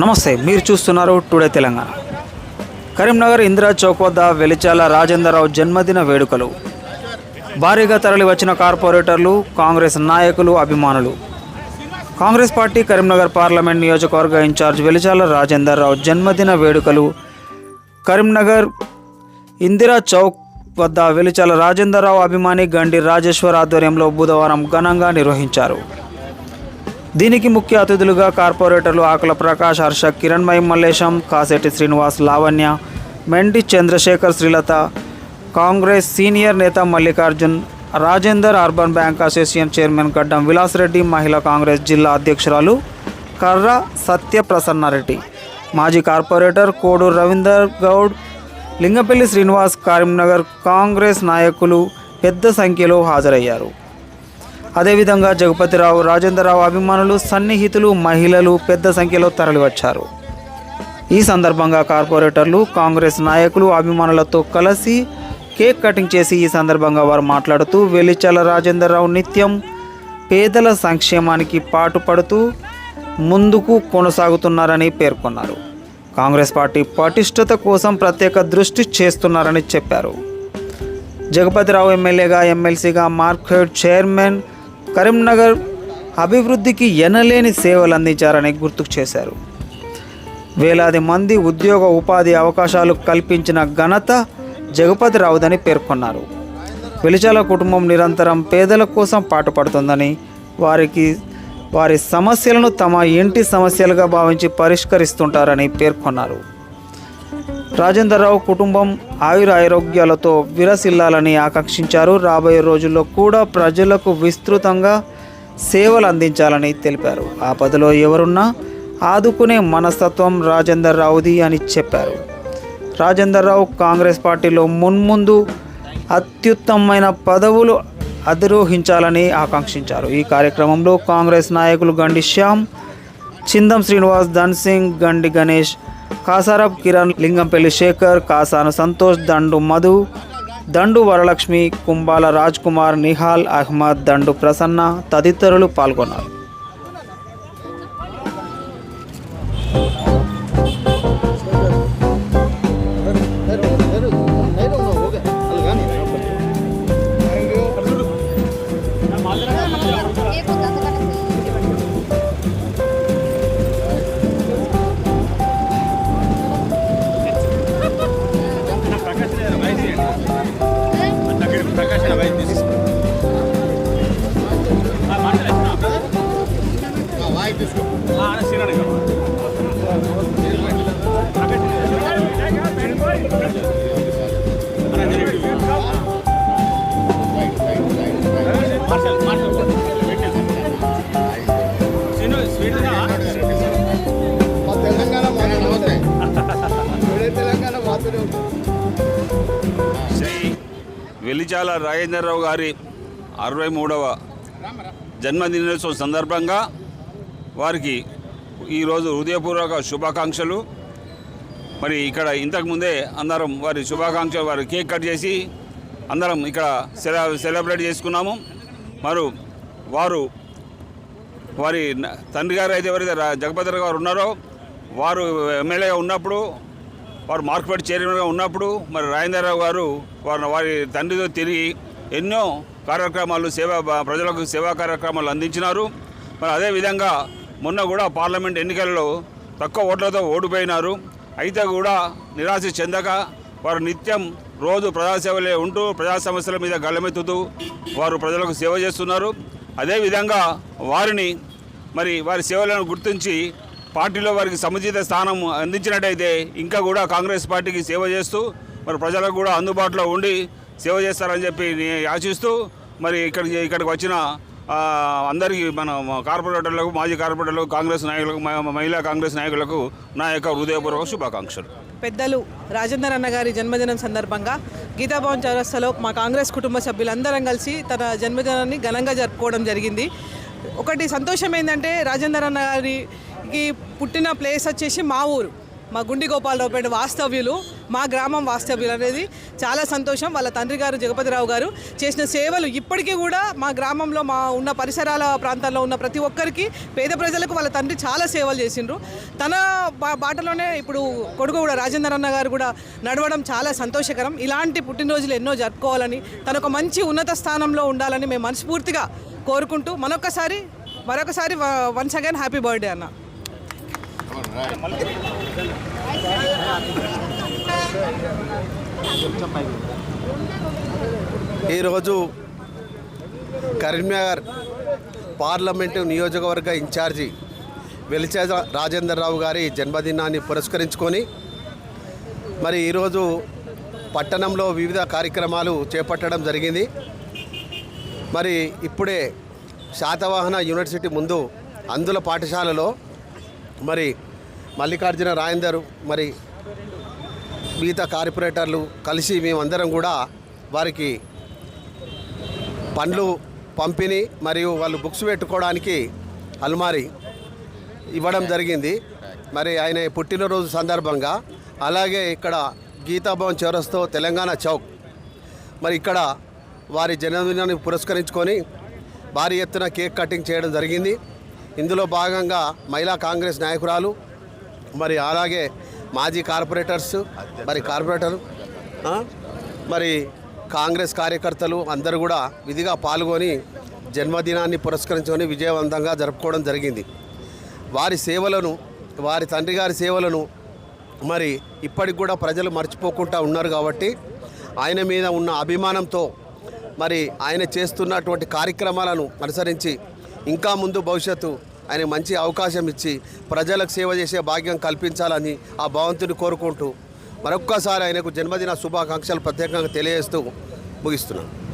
నమస్తే మీరు చూస్తున్నారు టుడే తెలంగాణ. కరీంనగర్ ఇందిరా చౌక్ వద్ద వెలిచాల రాజేంద్రరావు జన్మదిన వేడుకలు. భారీగా తరలి వచ్చిన కార్పొరేటర్లు కాంగ్రెస్ నాయకులు అభిమానులు. కాంగ్రెస్ పార్టీ కరీంనగర్ పార్లమెంట్ నియోజకవర్గ ఇన్ఛార్జ్ వెలిచాల రాజేందర్రావు జన్మదిన వేడుకలు. కరీంనగర్ ఇందిరా చౌక్ వద్ద వెలిచాల రాజేందర్రావు అభిమాని గండి రాజేశ్వర్ ఆధ్వర్యంలో బుధవారం ఘనంగా నిర్వహించారు. దీనికి ముఖ్య అతిథులుగా కార్పొరేటర్లు ఆకుల ప్రకాష్ హర్ష కిరణ్మయి మల్లేశం కాసేటి శ్రీనివాస్ లావణ్య మెండి చంద్రశేఖర్ శ్రీలత కాంగ్రెస్ సీనియర్ నేత Mallikarjun Rajender urban bank association chairman Gaddam Vilas Reddy మహిళా కాంగ్రెస్ జిల్లా అధ్యక్షురాలు కర్ర సత్యప్రసన్నారెడ్డి మాజీ కార్పొరేటర్ కోడూరు రవీందర్ గౌడ్ లింగపల్లి శ్రీనివాస్ కరీంనగర్ కాంగ్రెస్ నాయకులు పెద్ద సంఖ్యలో హాజరయ్యారు. అదేవిధంగా జగపతిరావు రాజేంద్రరావు అభిమానులు సన్నిహితులు మహిళలు పెద్ద సంఖ్యలో తరలివచ్చారు. ఈ సందర్భంగా కార్పొరేటర్లు కాంగ్రెస్ నాయకులు అభిమానులతో కలిసి కేక్ కటింగ్ చేసి ఈ సందర్భంగా వారు మాట్లాడుతూ వెలిచల రాజేంద్రరావు నిత్యం పేదల సంక్షేమానికి పాటుపడుతూ ముందుకు కొనసాగుతున్నారని పేర్కొన్నారు. కాంగ్రెస్ పార్టీ పటిష్టత కోసం ప్రత్యేక దృష్టి చేస్తున్నారని చెప్పారు. జగపతిరావు ఎమ్మెల్యేగా ఎమ్మెల్సీగా మార్కెట్ చైర్మన్ కరీంనగర్ అభివృద్ధికి ఎనలేని సేవలు అందించారని గుర్తుకు చేశారు. వేలాది మంది ఉద్యోగ ఉపాధి అవకాశాలు కల్పించిన ఘనత జగపతిరావుదని పేర్కొన్నారు. వెలిచాల కుటుంబం నిరంతరం పేదల కోసం పాటుపడుతుందని వారికి వారి సమస్యలను తమ ఇంటి సమస్యలుగా భావించి పరిష్కరిస్తుంటారని పేర్కొన్నారు. రాజేంద్రరావు కుటుంబం ఆయురారోగ్యాలతో విరసిల్లాలని ఆకాంక్షించారు. రాబోయే రోజుల్లో కూడా ప్రజలకు విస్తృతంగా సేవలు అందించాలని తెలిపారు. ఆపదలో ఎవరున్నా ఆదుకునే మనస్తత్వం రాజేందర్ రావుది అని చెప్పారు. రాజేందర్ రావు కాంగ్రెస్ పార్టీలో మున్ముందు అత్యుత్తమమైన పదవులు అధిరోహించాలని ఆకాంక్షించారు. ఈ కార్యక్రమంలో కాంగ్రెస్ నాయకులు గండి శ్యామ్ చిందం శ్రీనివాస్ ధన్ సింగ్ గండి గణేష్ కాసారబ్ కిరణ్ లింగంపల్లి శేఖర్ కాసాను సంతోష్ దండు మధు దండు వరలక్ష్మి కుంబాల రాజ్ కుమార్ నిహాల్ అహ్మద్ దండు ప్రసన్న తదితరులు పాల్గొన్నారు వెలిచాల రాజేంద్రరావు గారి అరవై మూడవ జన్మదినోత్సవం సందర్భంగా వారికి ఈరోజు హృదయపూర్వక శుభాకాంక్షలు. మరి ఇక్కడ ఇంతకుముందే అందరం వారి శుభాకాంక్షలు వారి కేక్ కట్ చేసి అందరం ఇక్కడ సెల సెలబ్రేట్ చేసుకున్నాము. మరి వారు వారి తండ్రి గారు అయితే ఎవరైతే రా- జగపతి గారు ఉన్నారో వారు ఎమ్మెల్యేగా ఉన్నప్పుడు వారు మార్కెట్ చైర్మన్గా ఉన్నప్పుడు మరి రాజేంద్రరావు గారు వారి వారి తండ్రితో తిరిగి ఎన్నో కార్యక్రమాలు సేవా ప్రజలకు సేవా కార్యక్రమాలు అందించినారు. మరి అదేవిధంగా మొన్న కూడా పార్లమెంట్ ఎన్నికల్లో తక్కువ ఓట్లతో ఓడిపోయినారు. అయితే కూడా నిరాశ చెందక వారు నిత్యం రోజు ప్రజాసేవలే ఉంటూ ప్రజా సమస్యల మీద గళ్ళమెత్తుతూ వారు ప్రజలకు సేవ చేస్తున్నారు. అదేవిధంగా వారిని మరి వారి సేవలను గుర్తించి పార్టీలో వారికి సముచిత స్థానం అందించినట్టయితే ఇంకా కూడా కాంగ్రెస్ పార్టీకి సేవ చేస్తూ మరి ప్రజలకు కూడా అందుబాటులో ఉండి సేవ చేస్తారని చెప్పి నేను ఆశిస్తూ మరి ఇక్కడికి ఇక్కడికి వచ్చిన అందరికీ మన కార్పొరేటర్లకు మాజీ కార్పొరేటర్లకు కాంగ్రెస్ నాయకులకు మహిళా కాంగ్రెస్ నాయకులకు నా యొక్క హృదయపూర్వక శుభాకాంక్షలు. పెద్దలు రాజేందర్ అన్న గారి జన్మదినం సందర్భంగా గీతాభవన్ చౌరస్తాలో మా కాంగ్రెస్ కుటుంబ సభ్యులందరం కలిసి తన జన్మదినాన్ని ఘనంగా జరుపుకోవడం జరిగింది. ఒకటి సంతోషం ఏంటంటే రాజేందర్ అన్న గారి గారికి పుట్టిన ప్లేస్ వచ్చేసి మా ఊరు. మా గుండి గోపాలరావు పేట వాస్తవ్యులు మా గ్రామం వాస్తవ్యులు అనేది చాలా సంతోషం. వాళ్ళ తండ్రి గారు జగపతిరావు గారు చేసిన సేవలు ఇప్పటికీ కూడా మా గ్రామంలో మా ఉన్న పరిసరాల ప్రాంతాల్లో ఉన్న ప్రతి ఒక్కరికి పేద ప్రజలకు వాళ్ళ తండ్రి చాలా సేవలు చేసిండ్రు. తన బాటలోనే ఇప్పుడు కొడుకు కూడా రాజేందర్ అన్న గారు కూడా నడవడం చాలా సంతోషకరం. ఇలాంటి పుట్టినరోజులు ఎన్నో జరుపుకోవాలని తన ఒక మంచి ఉన్నత స్థానంలో ఉండాలని మేము మనస్ఫూర్తిగా కోరుకుంటూ మరొకసారి మరొకసారి వన్స్ అగైన్ హ్యాపీ బర్త్డే అన్న. ఈరోజు కరీంనగర్ పార్లమెంటు నియోజకవర్గ ఇన్ఛార్జి వెలిచేద రాజేందర్ రావు గారి జన్మదినాన్ని పురస్కరించుకొని మరి ఈరోజు పట్టణంలో వివిధ కార్యక్రమాలు చేపట్టడం జరిగింది. మరి ఇప్పుడే శాతవాహన యూనివర్సిటీ ముందు అందుల పాఠశాలలో మరి మల్లికార్జున రాయందరు మరి మిగతా కార్పొరేటర్లు కలిసి మేమందరం కూడా వారికి పండ్లు పంపిణీ మరియు వాళ్ళు బుక్స్ పెట్టుకోవడానికి అల్మారి ఇవ్వడం జరిగింది. మరి ఆయన పుట్టినరోజు సందర్భంగా అలాగే ఇక్కడ గీతాభవన్ చౌరస్తో తెలంగాణ చౌక్. మరి ఇక్కడ వారి జన్మదినాన్ని పురస్కరించుకొని భారీ ఎత్తున కేక్ కటింగ్ చేయడం జరిగింది. ఇందులో భాగంగా మహిళా కాంగ్రెస్ నాయకురాలు మరి అలాగే మాజీ కార్పొరేటర్స్ మరి కార్పొరేటర్ మరి కాంగ్రెస్ కార్యకర్తలు అందరూ కూడా విధిగా పాల్గొని జన్మదినాన్ని పురస్కరించుకొని విజయవంతంగా జరుపుకోవడం జరిగింది. వారి సేవలను వారి తండ్రి గారి సేవలను మరి ఇప్పటికి కూడా ప్రజలు మర్చిపోకుండా ఉన్నారు కాబట్టి ఆయన మీద ఉన్న అభిమానంతో మరి ఆయన చేస్తున్నటువంటి కార్యక్రమాలను అనుసరించి ఇంకా ముందు భవిష్యత్తు ఆయన మంచి అవకాశం ఇచ్చి ప్రజలకు సేవ చేసే భాగ్యం కల్పించాలని ఆ భగవంతుని కోరుకుంటూ మరొక్కసారి ఆయనకు జన్మదిన శుభాకాంక్షలు ప్రత్యేకంగా తెలియజేస్తూ ముగిస్తున్నాను.